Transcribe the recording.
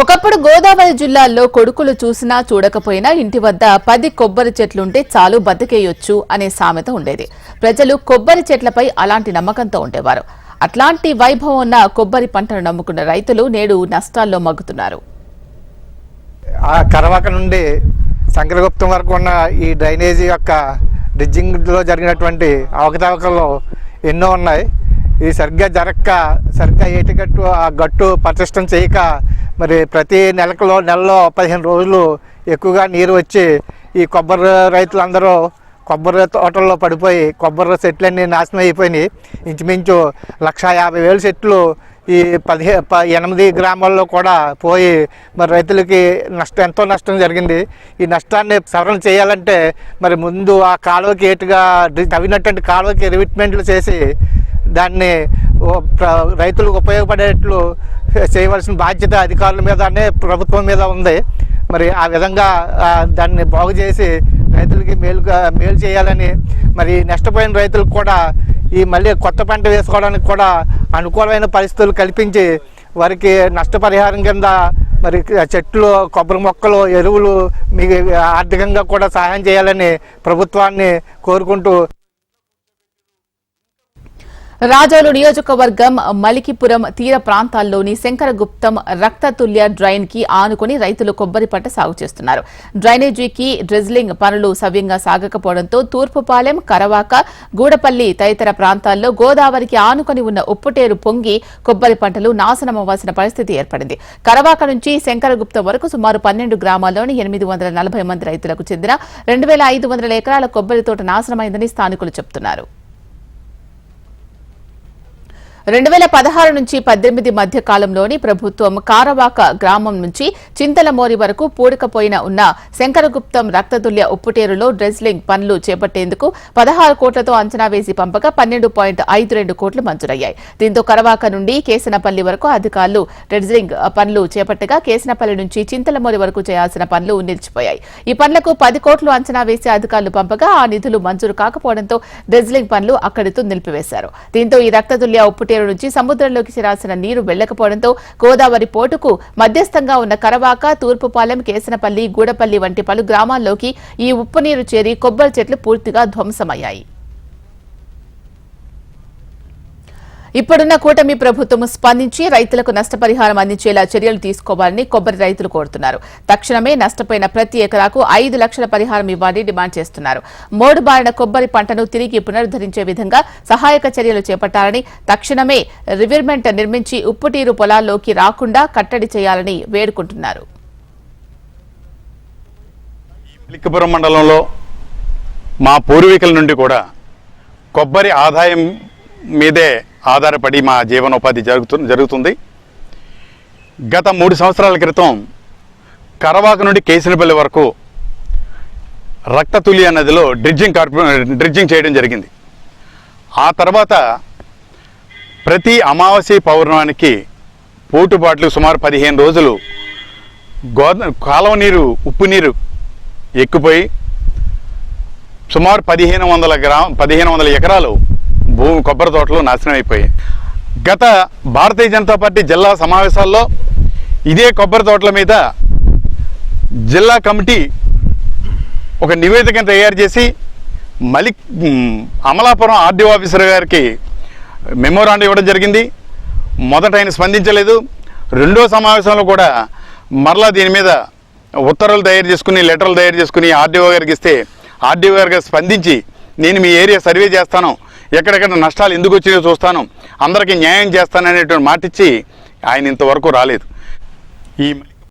ఒకప్పుడు గోదావరి జిల్లాల్లో కొడుకులు చూసినా చూడకపోయినా ఇంటి వద్ద పది కొబ్బరి చెట్లుంటే చాలు బతికేయొచ్చు అనే సామెత ఉండేది. ప్రజలు కొబ్బరి చెట్లపై అలాంటి నమ్మకంతో ఉండేవారు. అట్లాంటి వైభవం ఉన్న కొబ్బరి పంటను నమ్ముకున్న రైతులు నేడు నష్టాల్లో మగ్గుతున్నారు. ఆ కరవాక నుండి శంకరగుప్తం వరకు ఉన్న ఈ డ్రైనేజీ యొక్క డ్రిడ్జింగ్లో జరిగినటువంటి అవకతవకలు ఎన్నో ఉన్నాయి. ఇది సరిగ్గా జరగక సరిగ్గా ఏటిగట్టు ఆ గట్టు ప్రతిష్టం చేయక మరి ప్రతి నెలకలో నెలలో పదిహేను రోజులు ఎక్కువగా నీరు వచ్చి ఈ కొబ్బరి రైతులందరూ కొబ్బరి తోటల్లో పడిపోయి కొబ్బరి చెట్లన్నీ నాశనం అయిపోయినాయి. ఇంచుమించు లక్ష యాభై వేల చెట్లు ఈ పదిహే ప ఎనిమిది గ్రామాల్లో కూడా పోయి మరి రైతులకి నష్టం ఎంతో నష్టం జరిగింది. ఈ నష్టాన్ని సవరణ చేయాలంటే మరి ముందు ఆ కాలువకి ఏటుగా తవ్వినటువంటి కాలువకి రివిట్మెంట్లు చేసి దాన్ని రైతులకు ఉపయోగపడేట్లు చేయవలసిన బాధ్యత అధికారుల మీదనే ప్రభుత్వం మీద ఉంది. మరి ఆ విధంగా దాన్ని బాగు చేసి రైతులకి మేలుగా మేలు చేయాలని మరి నష్టపోయిన రైతులకు కూడా ఈ మళ్ళీ కొత్త పంట వేసుకోవడానికి కూడా అనుకూలమైన పరిస్థితులు కల్పించి వారికి నష్టపరిహారం కింద మరి చెట్లు కొబ్బరి మొక్కలు ఎరువులు మీకు ఆర్థికంగా కూడా సహాయం చేయాలని ప్రభుత్వాన్ని కోరుకుంటూ రాజోలు నియోజకవర్గం మలికిపురం తీర ప్రాంతాల్లోని శంకరగుప్తం రక్తతుల్య డ్రైన్కి ఆనుకుని రైతులు కొబ్బరి పంట సాగు చేస్తున్నారు. డ్రైనేజీకి డ్రిజ్లింగ్ పనులు సవ్యంగా సాగకపోవడంతో తూర్పుపాలెం కరవాక గూడపల్లి తదితర ప్రాంతాల్లో గోదావరికి ఆనుకొని ఉన్న ఉప్పుటేరు పొంగి కొబ్బరి పంటలు నాశనమవ్వాల్సిన పరిస్థితి ఏర్పడింది. కరవాక నుంచి శంకరగుప్తం వరకు సుమారు పన్నెండు గ్రామాల్లోని ఎనిమిది వందల నలభై మంది రైతులకు చెందిన రెండు వేల ఐదు వందల ఎకరాల కొబ్బరి తోట నాశనమైందని స్థానికులు చెబుతున్నారు రెండు వేల పదహారు నుంచి పద్దెనిమిది మధ్య కాలంలోని ప్రభుత్వం కారవాక గ్రామం నుంచి చింతలమోరి వరకు పూడకపోయిన ఉన్న శంకరగుప్తం రక్తతుల్య ఉప్పుటేరులో డ్రెస్లింగ్ పనులు చేపట్టేందుకు పదహారు కోట్లతో అంచనా వేసి పంపగా పన్నెండు పాయింట్ ఐదు రెండు కోట్లు మంజూరయ్యాయి. దీంతో కరవాక నుండి కేసనపల్లి వరకు అధికారులు డ్రెస్లింగ్ పనులు చేపట్టగా కేసనపల్లి నుంచి చింతలమోరి వరకు చేయాల్సిన పనులు నిలిచిపోయాయి. ఈ పనులకు పది కోట్లు అంచనా వేసి అధికారులు పంపగా ఆ నిధులు మంజూరు కాకపోవడంతో డ్రెస్లింగ్ పనులు అక్కడితో నిలిపివేశారు. దీంతో ఈ రక్తతుల్య ఉప్పుటేరు నుంచి సముద్రంలోకి చేరాల్సిన నీరు వెళ్ళకపోవడంతో గోదావరి పోటుకు మధ్యస్థంగా ఉన్న కరవాక తూర్పుపాలెం కేసనపల్లి గూడపల్లి వంటి పలు గ్రామాల్లోకి ఈ ఉప్పు నీరు చేరి కొబ్బరి చెట్లు పూర్తిగా ధ్వంసమయ్యాయి. ఇప్పుడున్న కూటమి ప్రభుత్వం స్పందించి రైతులకు నష్టపరిహారం అందించేలా చర్యలు తీసుకోవాలని కొబ్బరి రైతులు కోరుతున్నారు. తక్షణమే నష్టపోయిన ప్రతి ఎకరాకు ఐదు లక్షల పరిహారం ఇవ్వాలని డిమాండ్ చేస్తున్నారు. మోడు బారిన కొబ్బరి పంటను తిరిగి పునరుద్ధరించే విధంగా సహాయక చర్యలు చేపట్టాలని తక్షణమే రివిర్మెంట్ నిర్మించి ఉప్పుటీరు పొలాల్లోకి రాకుండా కట్టడి చేయాలని వేడుకుంటున్నారు. లిక్కపురం మండలంలో మా పూర్వీకుల నుండి కూడా కొబ్బరి ఆదాయం మీదే ఆధారపడి మా జీవనోపాధి జరుగుతు జరుగుతుంది. గత మూడు సంవత్సరాల క్రితం కరవాక నుండి కేసినపల్లి వరకు రక్తతులి నదిలో డ్రిడ్జింగ్ కార్పొ డ్రిడ్జింగ్ చేయడం జరిగింది. ఆ తర్వాత ప్రతి అమావాస్య పౌర్ణమానికి పోటుబాట్లు సుమారు పదిహేను రోజులు గోద కాలువ నీరు ఉప్పు నీరు ఎక్కుపోయి సుమారు పదిహేను వందల గ్రా పదిహేను వందల ఎకరాలు భూమి కొబ్బరి తోటలు నాశనం అయిపోయాయి. గత భారతీయ జనతా పార్టీ జిల్లా సమావేశాల్లో ఇదే కొబ్బరి తోటల మీద జిల్లా కమిటీ ఒక నివేదికను తయారు చేసి మలిక్ అమలాపురం ఆర్డీఓ ఆఫీసర్ గారికి మెమోరాండం ఇవ్వడం జరిగింది. మొదట ఆయన స్పందించలేదు. రెండో సమావేశంలో కూడా మరలా దీని మీద ఉత్తర్వులు తయారు చేసుకుని లెటర్లు తయారు చేసుకుని ఆర్డీఓ గారికి ఇస్తే ఆర్డీఓ గారికి స్పందించి నేను మీ ఏరియా సర్వే చేస్తాను. ఎక్కడెక్కడ నష్టాలు ఎందుకు వచ్చినాయో చూస్తాను. అందరికీ న్యాయం చేస్తాననేటువంటి మాటిచ్చి ఆయన ఇంతవరకు రాలేదు. ఈ